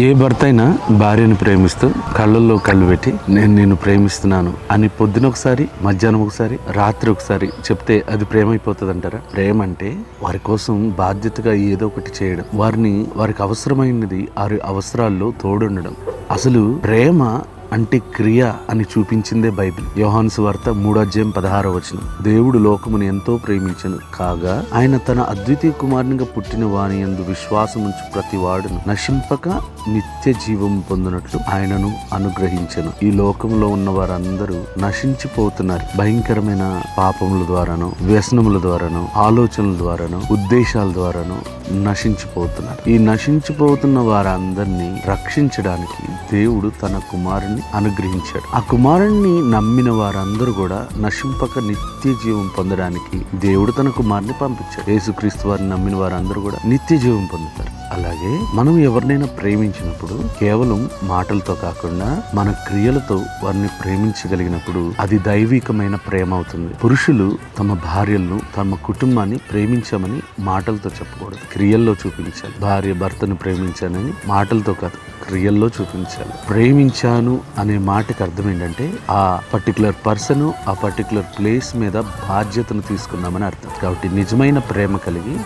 ఏ భర్త అయినా భార్యను ప్రేమిస్తూ కళ్ళల్లో కళ్ళు పెట్టి నేను నేను ప్రేమిస్తున్నాను అని పొద్దున ఒకసారి మధ్యాహ్నం ఒకసారి రాత్రి ఒకసారి చెప్తే అది ప్రేమ అయిపోతుంది అంటారా ప్రేమ అంటే వారి కోసం బాధ్యతగా ఏదో ఒకటి చేయడం వారిని వారికి అవసరమైనది వారి అవసరాల్లో తోడుండడం. అసలు ప్రేమ అంటే క్రియ అని చూపించిందే బైబిల్. యోహాన్స్ వార్త మూడాధ్యాయం పదహార పదహారో వచనం. దేవుడు లోకమును ఎంతో ప్రేమించను. కాగా ఆయన తన అద్వితీయ కుమారునిగా పుట్టిన వాని యందు విశ్వాసముంచు ప్రతి వాడును నశింపక నిత్య జీవం పొందినట్లు ఆయనను అనుగ్రహించను. ఈ లోకంలో ఉన్న వారందరూ నశించిపోతున్నారు. భయంకరమైన పాపముల ద్వారాను వ్యసనముల ద్వారాను ఆలోచనల ద్వారాను ఉద్దేశాల ద్వారాను నశించిపోతున్నారు. ఈ నశించిపోతున్న వారందరినీ రక్షించడానికి దేవుడు తన కుమారుణ్ణి అనుగ్రహించాడు. ఆ కుమారుణ్ణి నమ్మిన వారందరూ కూడా నశింపక నిత్య జీవం పొందడానికి దేవుడు తన కుమారుని పంపించాడు. యేసుక్రీస్తు వారిని నమ్మిన వారందరూ కూడా నిత్య జీవం పొందుతారు. అలాగే మనం ఎవరినైనా ప్రేమించినప్పుడు కేవలం మాటలతో కాకుండా మన క్రియలతో వారిని ప్రేమించగలిగినప్పుడు అది దైవికమైన ప్రేమ అవుతుంది. పురుషులు తమ భార్యలను తమ కుటుంబాన్ని ప్రేమించామని మాటలతో చెప్పకూడదు. క్రియల్లో చూపించాలి. భార్య భర్తను ప్రేమించానని మాటలతో కాదు క్రియల్లో చూపించాలి. ప్రేమించాను అనే మాటకు అర్థం ఏంటంటే ఆ పర్టికులర్ పర్సన్ ఆ పర్టికులర్ ప్లేస్ మీద బాధ్యతను తీసుకున్నామని అర్థం. కాబట్టి నిజమైన ప్రేమ కలిగి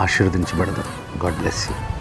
ఆశీర్వదించబడదు. God bless you.